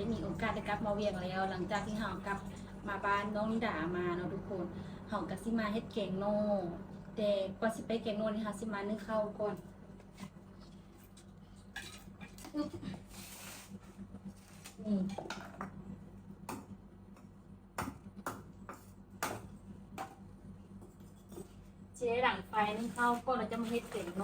ได้มีโอกาสได้กลับมาเวียงแล้ว หลังจากที่เฮากลับมาบ้านน้องนิดามาเนาะทุกคนเฮาก็สิมาเฮ็ดแกงโน่แต่ก่อนสิไปแกงโน่นี่เฮาสิมานึ่งข้าวก่อนนี่สิได้หลังไฟนึ่งข้าวก่อนแล้วจะมาเฮ็ดแกงโน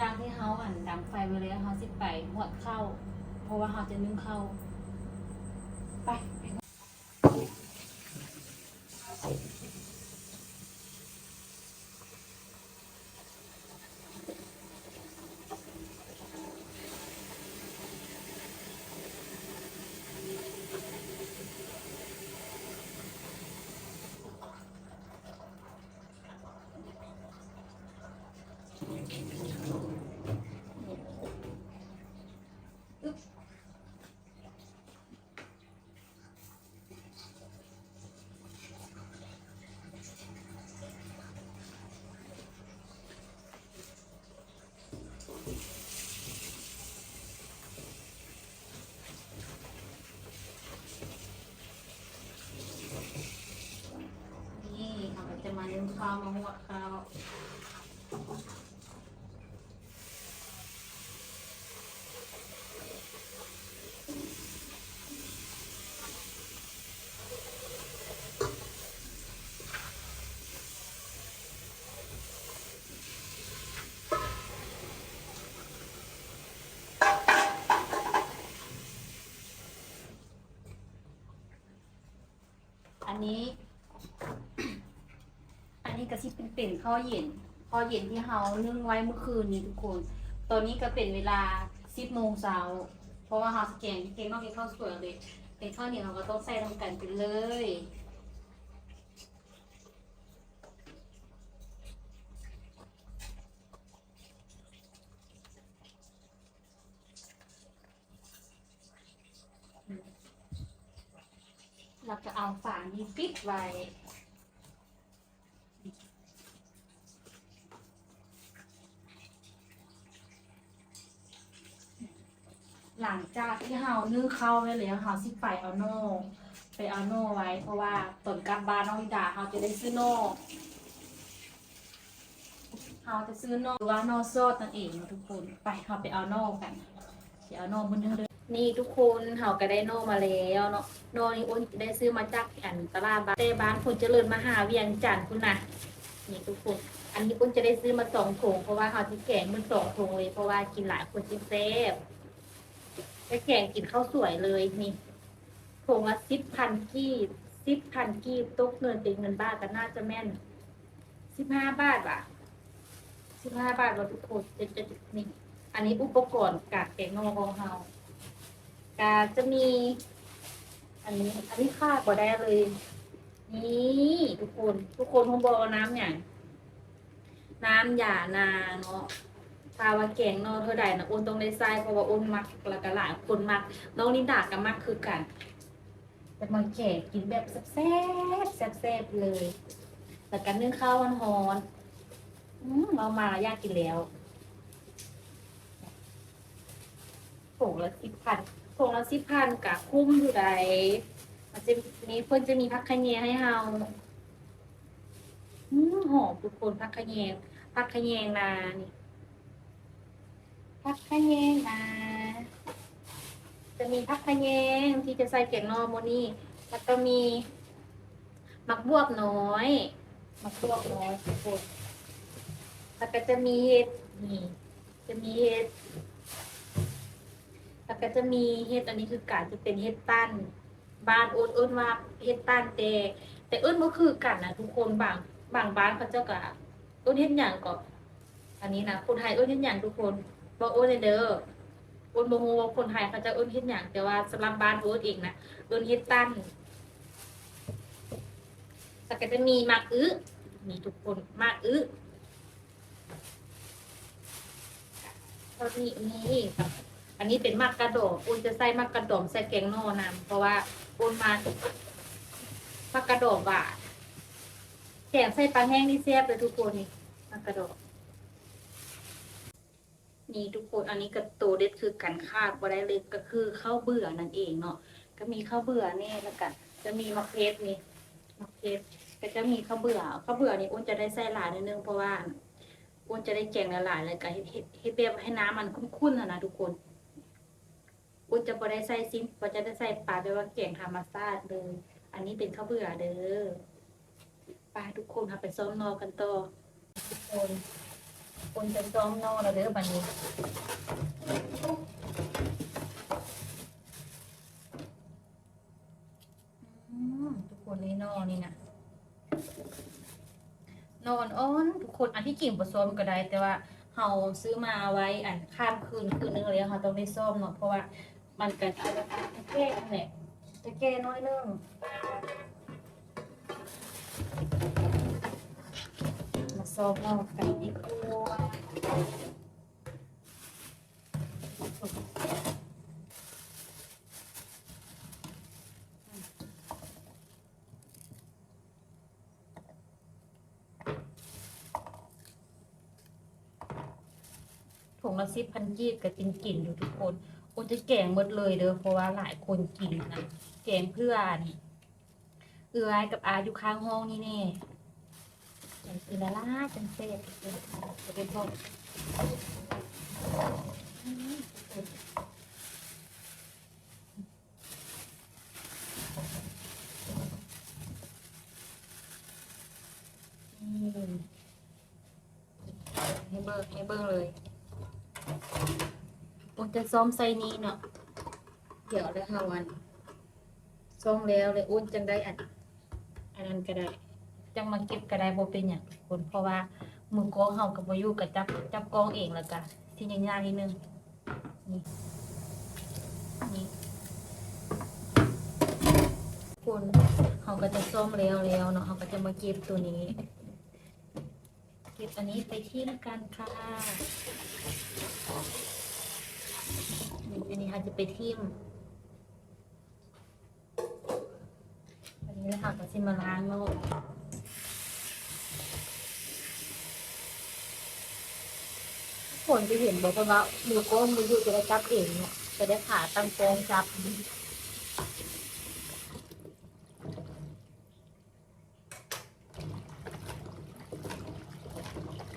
ทางที่เฮาอัน ดังไฟไว้เลยเขาสิไปหวดเข้า เพราะว่าเขาจะนึ่งเข้า ไปไปอึ๊บนี่เราก็จะมานึ่งข้าวมาหวดข้าว อันนี้ อันนี้กระซิบเป็นเป็นข้าวเย็นข้าวเย็นที่เฮานึ่งไว้เมื่อคืนนี้ทุกคน ตอนนี้ก็เป็นเวลาสิบโมงเช้า เพราะว่าเฮาสแกงเกงนอกกินข้าวสวยเลย เป็นข้าวเหนียวเราก็ต้องใส่ลงกันไปเลย เราจะเอาฝานี้ปิด ไว้หลังจากที่เฮานึ่งข้าวไว้แล้วเฮาสิไปเอาโน่ไปเอาโน่ไว้ เพราะว่าตนกลับบ้านน้องวิดาเฮาจะได้ซื้อโน่เฮาจะซื้อโน่หรือว่าโน่ซดนั่นเองทุกคนไปเฮาไปเอาโน่กันไปเอาโน่บนเรือ นี่ทุกคนเฮาก็ได้โน่มาแล้วเนาะโน่นี่อุ้นได้ซื้อมาจากอันตลาดบ้านเต้บ้านคนเจริญมหาเวียงจันทน์คุณนะนี่ทุกคน อันนี้อุ้นจะได้ซื้อมาสองถุงเพราะว่าเฮาที่แกงมันสองถุงเลยเพราะว่ากินหลายคนจิเซฟไปแข่งกินข้าวสวยเลยนี่ถุงละสิบพันกีบสิบพันกีบตกเงินเป็นเงินบ้าทก็น่าจะแม่นสิบห้าบาทว่ะสิบห้าบาทว่าทุกคนจะจะนี่อันนี้อุปกรณ์กากแกงนอของเฮา กาจะมี อันนี้ อันนี้ค่าก็ได้เลย นี่ทุกคน ทุกคนผมบอกน้ำอย่างน้ำหยานาเนาะถ้าว่าแกงเนอเธอใดนะอ้นต้องได้ใส่เพราะว่าอ้นมักล้วก็หลายคนมักน้องนิดาก็มักคือกัน แต่มาแขกกินแบบแซ่บแซ่บเลย แต่กันนึ่งข้าวมันหอนอืมเรามายากกินแล้วผงละสิบพัน ผงละสิบพันกะคุ้มอยู่ใดมันจะมีเพิ่นจะมีพักขะแยงให้เฮาอืมหอมทุกคนพักขะแยงพักขะแยงนานี่พักขะแยงนะจะมีพักขะแยงที่จะใส่แกงนอโมนี่แล้วก็มีมักบวบน้อยมักบวบน้อยทุกคนแล้วก็จะมีเห็ดนี่จะมีเห็ด แล้วก็จะมีเห็ดอันนี้คือการจะเป็นเห็ดตั้นบ้านโอนโอนว่าเห็ดตั้นแต่แต่เอิ้นก็คือกันนะทุกคนบางบางบ้านเขาเจ้าก็เอิ้นเห็ดหยังก็อันนี้นะคนไทยอ้นเห็ดหยังทุกคนบอกโอนเด้อโอนบ่ฮู้ว่าคนไทยเขาจะอ้นเห็ดหยังแต่ว่าสำหรับบ้านโอนเองนะอ้นเห็ดตั้นแล้วก็จะมีมากอื้อนี่ทุกคนมากอื้อเท่านี้นี่ครับ อันนี้เป็นมักกระโดดอุนจะใส่มักกระโดดใส่แกงโนอนำเพราะว่าอุนมามักกระโดดบาดแกงใส่ปลาแห้งนี่แซ่บเลยทุกคนนี่มักกระโดดนี่ทุกคนอันนี้กระโตเด็ดคือกันคาดบ่ได้เลยก็คือข้าวเบื่อนั่นเองเนาะก็มีข้าวเบื่อนี่แล้วก็จะมีมะเพชนี่มะเพชก็จะมีข้าวเบื่อข้าวเบื่อนี่อุนจะได้ใส่หลายนิดนึงเพราะว่าอ้นจะได้แกงละลายๆเลยก็เฮ็ดเฮ็ดเฮ็ดแบบให้น้ำมันข้นๆนะนะทุกคน อ้วนจะบ่ได้ใส่ซิมบ่จะได้ใส่ปลาไปว่าแกงธรรมชาติเลย อันนี้เป็นข้าวเบื่อเด้อไปทุกคนค่ะไปซ้อมนอกันต่อทุกคนคนจะซ้อมนอแล้วเด้อบัดนี้ทุกคนนี่นอนี่นะนอนอ้อนทุกคนอันที่กิ่งผสมก็ได้แต่ว่าเฮาซื้อมาไว้อันข้ามคืนคืนนึงเลยเฮาต้องได้ซ่อมเนาะเพราะว่า มันก็จะแก้นั่นแหละจะแก้น้อยนึงมาซ่อมนอกกันดีกว่าถุงละสิบพันกีบก็กินกลิ่นอยู่ทุกคน คนจะแกงหมดเลยเด้อเพราะว่าหลายคนกินนะแกงเพื่อนเอื้อยกับอาอยู่ข้างห้องนี่แน่แกงซินละล่าจังเซ่บจะเป็นพวกนี่ให้เบิกให้เบิกเลยผมจะ ซ้อมไซนี้เนาะเดี๋ยวเลยค่ะวันซ้อมแล้วเลยอุ้นจังได้อันอันนั้นก็ได้จังมาเก็บก็ได้บ่เป็นอย่างคนเพราะว่ามือกองเฮากับบ่อยู่กับจับจับกองเองแล้วก็ที่ยากๆนิดนึงนี่นี่คนเฮาก็จะซ้อมแล้วแล้วเนาะเฮาก็จะมาเก็บตัวนี้เก็บอันนี้ไปที่กันค่ะ อันนี้ค่ะจะไปทิมอันนี้นะคะก็จะมาล้างโลกคนจะเห็นบอกว่ามือโก้มืออยู่จะได้จับเองเนี่ยจะได้ขาตั้งโกงจับ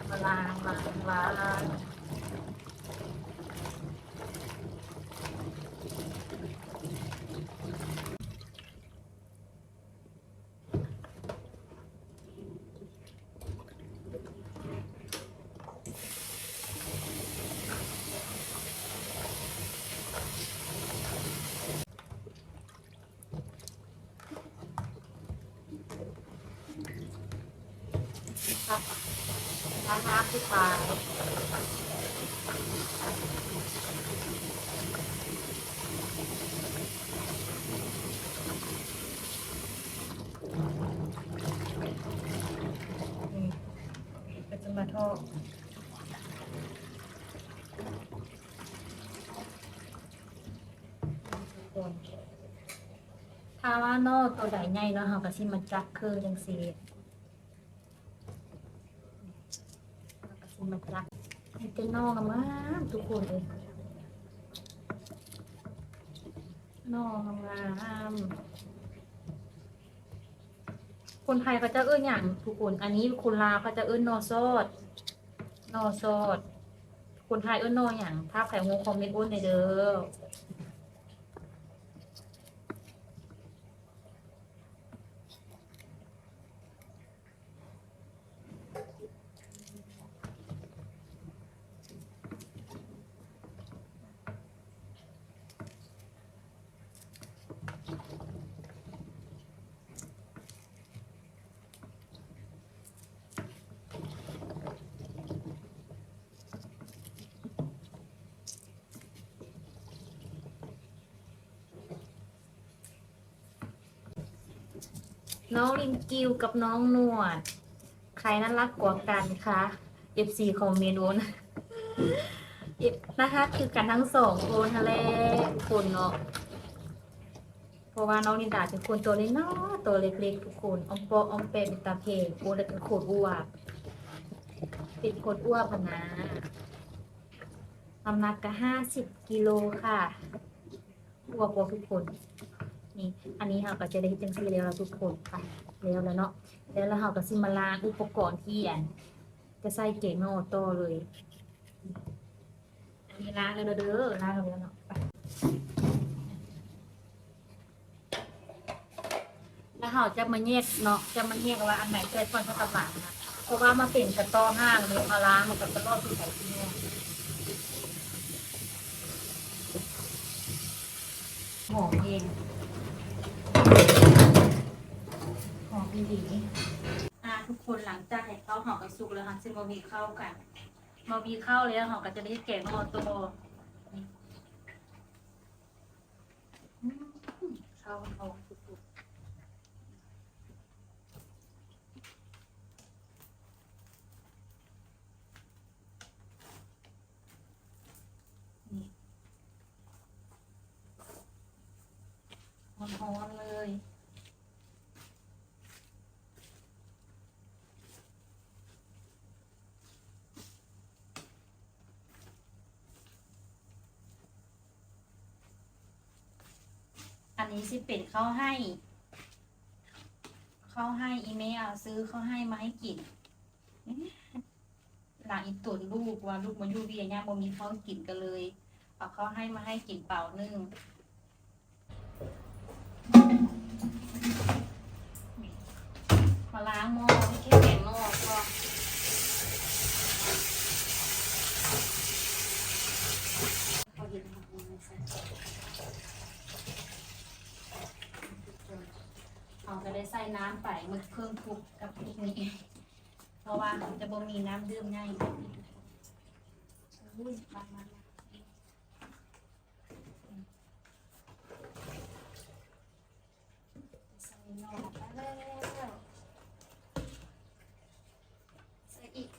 มาล้างล้างล้าง ล้างน้ำที่ปลายนี่ก็จะมาทอดถ้าว่านอกตัวใดใหญ่เนาะเราก็สิมาจับคือจังซี่ เราก็สิมาจับให้เป็นนอกงามทุกคนเลยนอกงามคนไทยเขาจะเอื้อนอย่างทุกคน อันนี้คนลาวเขาจะเอื้อนนอซอด นอซอด คนไทยเอื้อนนออย่าง ถ้าใครงงคอมเมนต์อ้นในเด้อ น้องลินกิวกับน้องนวด ใครน่ารักกว่ากันคะ FC คอมเมนต์โน้นนะคะคือกันทั้งสองคนทะเลทุกคนเนาะเพราะว่าน้องลินดาเป็นคนตัวเล็กน้อตัวเล็กๆทุกคนออมปอออมเป็นตาเพลโอ้แล้วเป็นคตรอ้วนเป็นคตรอ้วนพนะน้ำหนักก็ห้าสิบกิโลค่ะอ้วนกว่าทุกคน นี่อันนี้เราก็จะได้เฮ็ดจังซี่แล้วล่ะทุกคนไปแล้วแล้วเนาะแล้วเราก็สิมาล้างอุปกรณ์ที่อันจะใส่เก๋งนอต่อเลย อันนี้ล้างแล้วเด้อล้างแล้วเนาะไปแล้วเราจะมาแยกเนาะจะมาแยกว่าอันไหนใส่ก่อนเข้ากระบะนะเพราะว่ามาเป็นกระต้อห้างเลยมาล้างมันกับกระต้อที่ใส่ที่เนี่ยหอมเอง หอมดีๆอะทุกคนหลังจากเห้ข้าวหอมกับสุกแล้วค่ะซึ่งมามีข้ากันมามีข้าแล้วหอมก็จะได้แกงมอตัวนี่อืมข้าหอม หอมๆเลยอันนี้สิเป็นเข้าให้เข้าให้อีเมลซื้อเข้าให้มาให้กินหลังอีตุนลูกว่าลูกมาอยู่เวียเนี่ยบ่มีข้ากินกันเลยเอาข้าให้มาให้กินเปล่านึ่ง มาล้างหม้อไม่แค่แกงหม้อก็เขาเห็นทำมือใส่เราจะได้ใส่น้ำไปมันเครื่องทุกกับพริกนี้เพราะว่าจะบ่มีน้ำดื่มง่ายอุ้ยมามามาใส่หน่อไปแล้วใส่อีก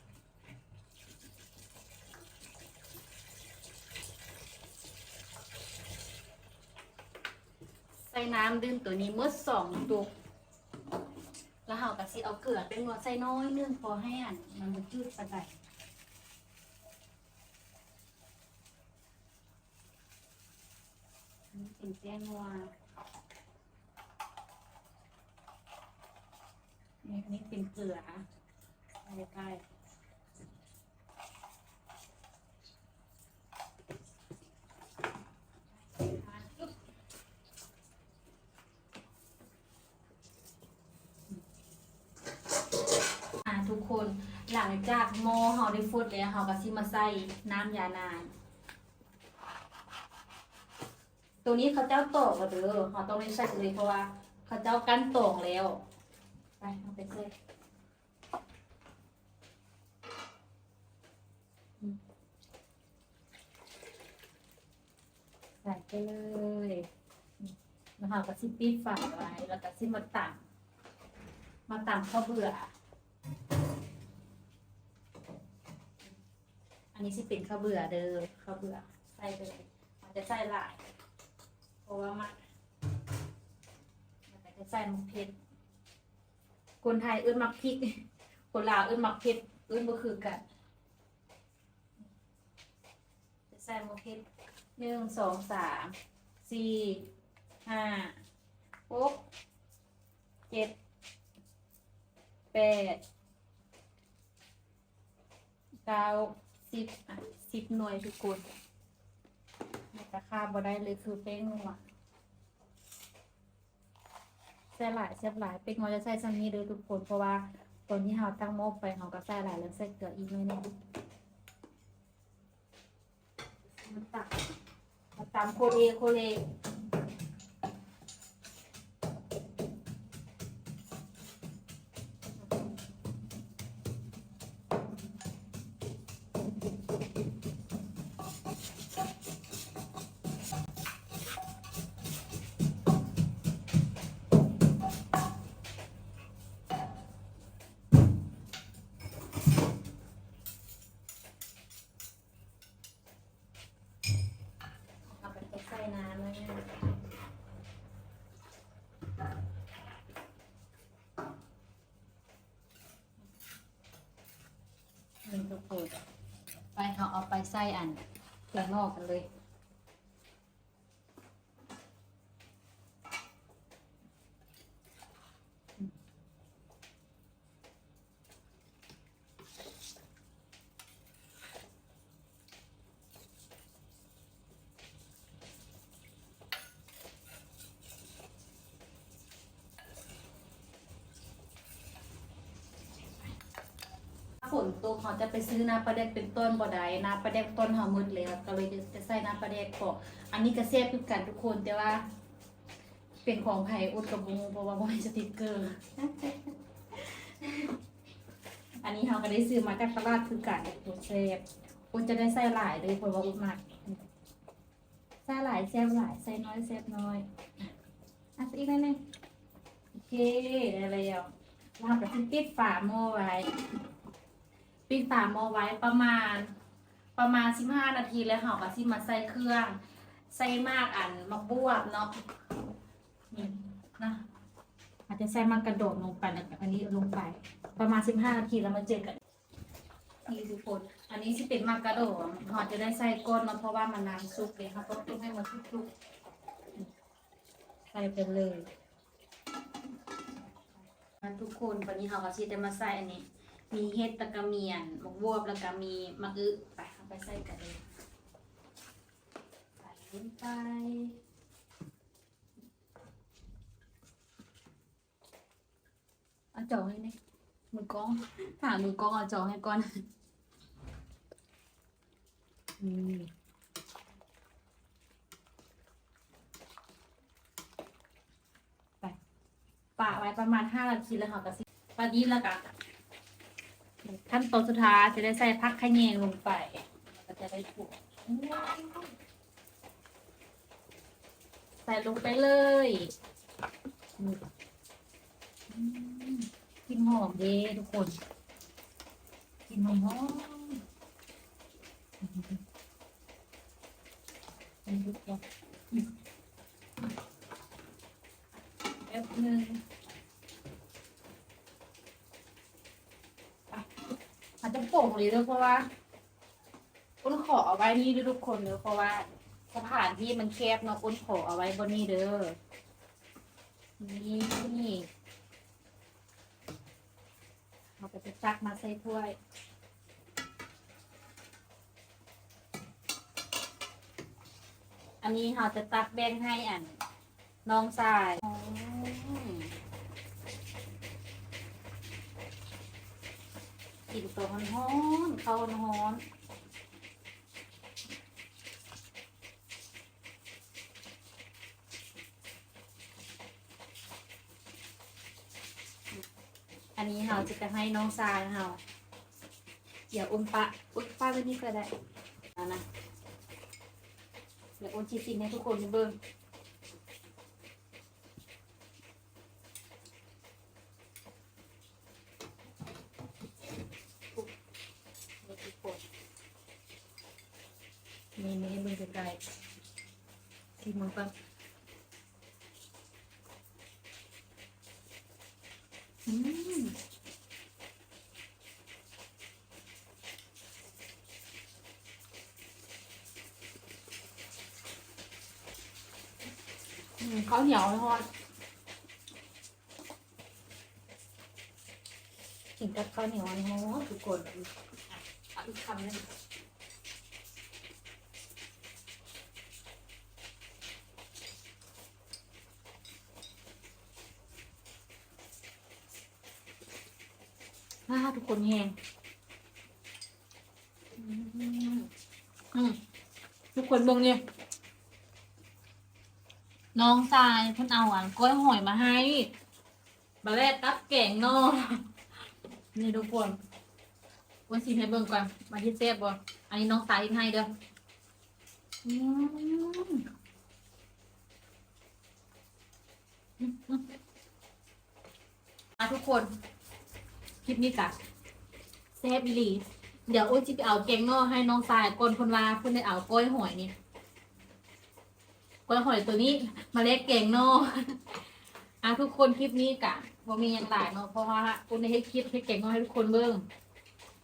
ใส่น้ำดื่มตัวนี้เมื่อสองตุกแล้วเราก็สิเอาเกลือเป็นหัวใส่น้อยนึงพอให้อันมันจืดปานใดนี่เป็นแป้งนัวนี่อันนี้เป็นเกลือใส่ไปปึ๊บ อ่าทุก คน หลังจากหม้อเฮาได้ฟดแล้วเฮาก็สิมาใส่น้ำยานางตัวนี้เขาเจ้าตอกแล้วเด้อเฮาต้องได้ใส่เลยเพราะว่าเขาเจ้ากั้นตอกแล้ว ไปเอาไปใส่ใส่ไปเลยอืมแล้วเฮาก็สิปิดฝาไว้ แล้วก็สิมาตักมาตำข้าวเบื่อ อันนี้สิเป็นข้าวเบื่อเด้อข้าวเบื่อใส่ไปเลยมันจะใส่หลาย เพราะว่ามันมันจะใส่มะเพ็ดคนไทยเอื้นมักพริก คนลาวเอื้นมักเผ็ดเอื้นบ่คือกันจะใส่มะเพ็ดหนึ่งสองสามสี่ห้าหกเจ็ดแปด เก้าสิบอะสิบหน่วยทุกคนราคาบ่ได้เลยคือเป้งนัวใส่หลายใส่หลายเป้งเราจะใส่ซัมนี้เลยทุกคนเพราะว่าตอนที่เราตั้งหม้อไปเราก็ใส่หลายแล้วใส่เกลืออีกหน่อยนึงมาตักมาตามโคเลโคเล คน ไปเขาเอาไปใส่อันแกงนอกกันเลย ฝ นตกเขาจะไปซื้อน้ำปลาแดกเป็นต้นบ่ได้น้ำปลาแดกต้นเขามืดแล้วก็เลยจะใส่น้ำปลาแดกพออันนี้ก็แซ่บคือกันทุกคนแต่ว่า เป็นของไผ่อุดกับบุงเพราะว่าบ่มีสติกเกอร์ อันนี้เขาก็ได้ซื้อมาจากตลาดคือกันตัวแซ่บอุดจะได้ใส่หลายเลยเพราะว่าอุดมากใส่หลายแซ่บหลายใส่น้อยแซ่บน้อยอะอีกนิดนึงโอเคได้แล้วเราก็จะปิดฝาหม้อไว้ ปิดฝาหม้อไว้ประมาณ ประมาณสิบห้านาทีแล้วเราก็สิมาใส่เครื่อง ใส่มากอันมะบวบเนาะนี่นะอาจจะใส่มากระโดดลงไปอันนี้ลงไป ประมาณสิบห้านาทีแล้วมาเจอกันนี่ทุกคนอันนี้สิเป็นมากระโดดเราจะได้ใส่ก้นเนาะเพราะว่ามันน้ำซุปเลยค่ะต้องให้มันทุกๆใส่ไปเลยทุกคนวันนี้เราก็สิจะมาใส่อันนี้ มีเห็ดตะกะเมียนมะบวบแล้วก็มีมะอึไปเอาไปใส่กันเลยใส่ลงไปเอาจองให้นี่มือกล้องถามมือกล้องเอาจองให้ก่อนอืมไปปะไว้ประมาณห้านาทีแล้วค่ะกระสิปะนี้แล้วกัน ขั้นตอนสุดท้ายจะได้ใส่ผักขะแยงลงไปก็จะได้ถูกใส่ลงไปเลยกลินหอมเด้ทุกคนกลินหอมหอมอืมทุกคนอืมแป๊บนึง อาจจะ โป่งเลยด้วยเพราะว่าอุ้นขอเอาไว้นี่ด้วยทุกคนเนอะเพราะว่าสถานที่มันแคบเนาะอุ้นขอเอาไว้บนนี้เด้อนี่นี่เราก็จะจักมาใส่ถ้วยอันนี้เราจะตักแบ่งให้อันน้องชายอ๋อ กินตัวมันฮ้อนเข้ามันฮ้อนอันนี้เราจะไปให้น้องซายเราเดี๋ยวอุ้มปะอุ้มป้าไว้นี่ก็ได้นะเดี๋ยวอุ้มชีสินให้ทุกคนเบิ่งนี่ทุกคน นี่นี่ให้เบิ่งไกลๆที่มึงก่อนอืมข้าวเหนียวทอดกินกับข้าวเหนียวอันนี้ทุกคนอะอีกคำนึง น่าทุกคนแหงอืมทุกคนเบิ่งเนี่ยน้องทรายเพิ่นเอาอะกล้วยหอยมาให้บาแรกตับแกงนอนี่ทุกคนวันสิให้เบิ่งก่อนมาที่เซฟบ่อันนี้น้องทรายให้เด้ออืมมาทุกคน คลิปนี้กะเซฟอีหลีเดี๋ยวโอ้ยจิไปเอาแกงนอให้น้องทรายก่อนคนว่าเพิ่นได้เอากล้วยหอยนี่กล้วยหอยตัวนี้ มาเล็ดเก่งเนาะอะทุกคนคลิปนี้กะว่ามีอย่างหลายเนาะเพราะว่าคุณได้ให้คลิปให้เก่งเนาะให้ทุกคนเบิ่ง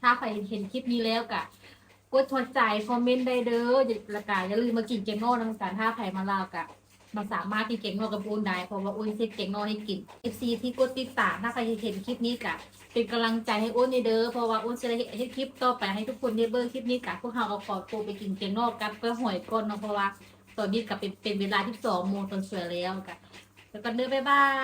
ถ้าใครเห็นคลิปนี้แล้วกะกดหัวใจคอมเมนต์ได้เด้ออย่าและกาอย่าลืมมากินเกงโน่นำกันถ้าใครมาลาวกะ มาสามารถกินเก่งนอกับอูนได้เพราะว่าอูนเซ็ตเก่งโน่ให้กิน FC ที่กดติดตามถ้าใครเห็นคลิปนี้กะเป็นกำลังใจให้อ้นในเด้อเพราะว่าอ้นจะได้ให้คลิปต่อไปให้ทุกคนได้เบิ่งคลิปนี้กะพวกเราเอาขอตัวไปกินเก่งนอกกับก็หอยก้นเนาะเพราะว่าตอนนี้ก็เป็นเป็นเวลาที่สองโมงตอนเสือแล้วกะแล้วก็เด้อบ๊ายบาย